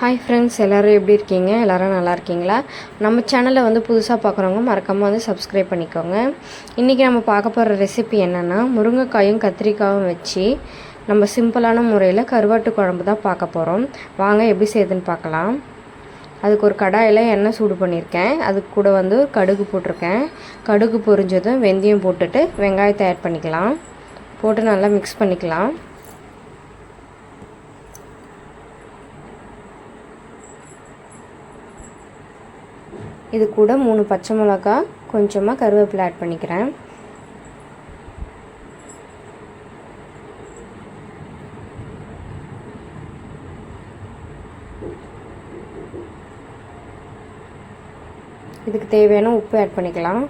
Hi friends எல்லோரும் எப்படி இருக்கீங்க? எல்லோரும் நல்லா இருக்கீங்களா? நம்ம சேனலை வந்து புதுசாக பார்க்குறவங்க மறக்காமல் வந்து சப்ஸ்கிரைப் பண்ணிக்கோங்க. இன்றைக்கி நம்ம பார்க்க போகிற ரெசிபி என்னென்னா முருங்கைக்காயும் கத்திரிக்காயும் வச்சு நம்ம சிம்பிளான முறையில் கருவாட்டு குழம்பு தான் பார்க்க போகிறோம் வாங்க எப்படி செய்யுதுன்னு பார்க்கலாம். அதுக்கு ஒரு கடாயில் எண்ணெய் சூடு பண்ணியிருக்கேன். அதுக்கு கூட வந்து கடுகு போட்டிருக்கேன். கடுகு பொரிஞ்சதும் வெந்தயம் போட்டுட்டு வெங்காயத்தை ஆட் பண்ணிக்கலாம். போட்டு நல்லா மிக்ஸ் பண்ணிக்கலாம். இது கூட மூணு பச்சை மிளகா கொஞ்சமாக கருவேப்பிலை ஆட் பண்ணிக்கிறேன். இதுக்கு தேவையான உப்பு ஆட் பண்ணிக்கலாம்.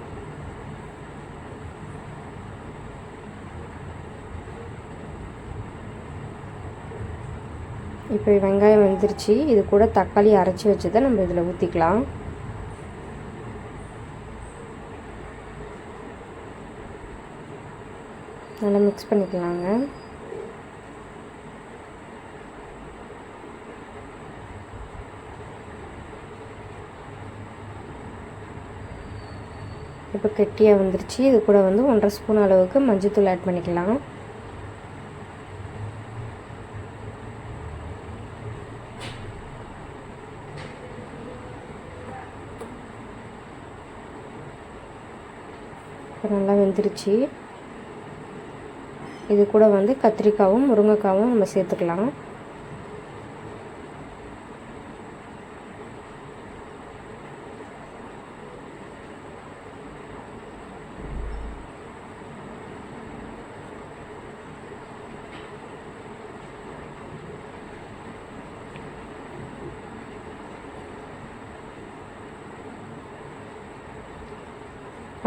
இப்போ வெங்காயம் வந்துருச்சு. இது கூட தக்காளி அரைச்சி வச்சதை நம்ம இதில் ஊற்றிக்கலாம் நல்லா மிக்ஸ் பண்ணிக்கலாங்க. இப்போ கெட்டியாக வந்துருச்சு. இது கூட வந்து ஒன்றரை ஸ்பூன் அளவுக்கு மஞ்சத்தூள் ஆட் பண்ணிக்கலாம். இப்போ நல்லா வெந்துருச்சு. இது கூட வந்து கத்திரிக்காவும் முருங்கைக்காவும் நம்ம சேர்த்துக்கலாம்.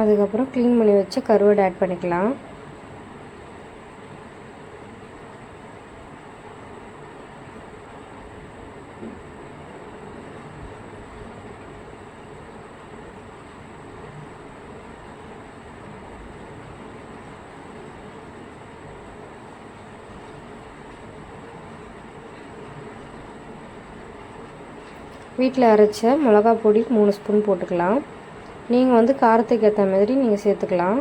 அதுக்கப்புறம் க்ளீன் பண்ணி வச்ச கருவாடு ஆட் பண்ணிக்கலாம். வீட்டில் அரைச்ச மிளகா பொடி மூணு ஸ்பூன் போட்டுக்கலாம். நீங்கள் வந்து காரத்துக்கு ஏற்ற மாதிரி நீங்கள் சேர்த்துக்கலாம்.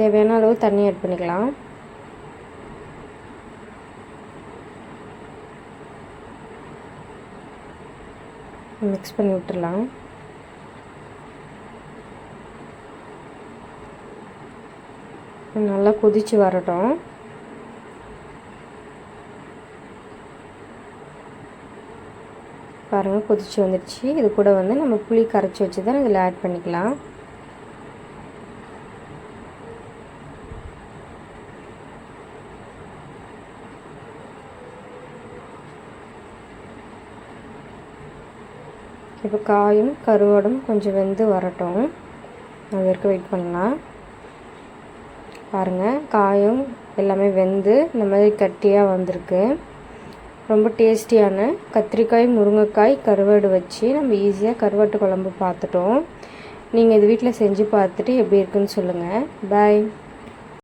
தேவையான அளவு தண்ணி ஆட் பண்ணிக்கலாம். மிக்ஸ் பண்ணி விட்டுடலாம் நல்லா கொதித்து வரட்டும். பாருங்கள் கொதிச்சு வந்துடுச்சு இது கூட வந்து நம்ம புளி கரைச்சி வச்சு தான் இதில் ஆட் பண்ணிக்கலாம். இப்போ காயும் கருவாடும் கொஞ்சம் வெந்து வரட்டும். அது வரைக்கும் வெயிட் பண்ணலாம். பாருங்கள் காயும் எல்லாமே வெந்து இந்த மாதிரி கட்டியாக வந்திருக்கு. ரொம்ப டேஸ்டியான கத்திரிக்காய் முருங்கைக்காய் கருவாடு வச்சு நம்ம ஈஸியாக கருவாட்டு குழம்பு பார்த்துட்டோம். நீங்கள் இது வீட்டில் செஞ்சு பார்த்துட்டு எப்படி இருக்குன்னு சொல்லுங்கள் பாய்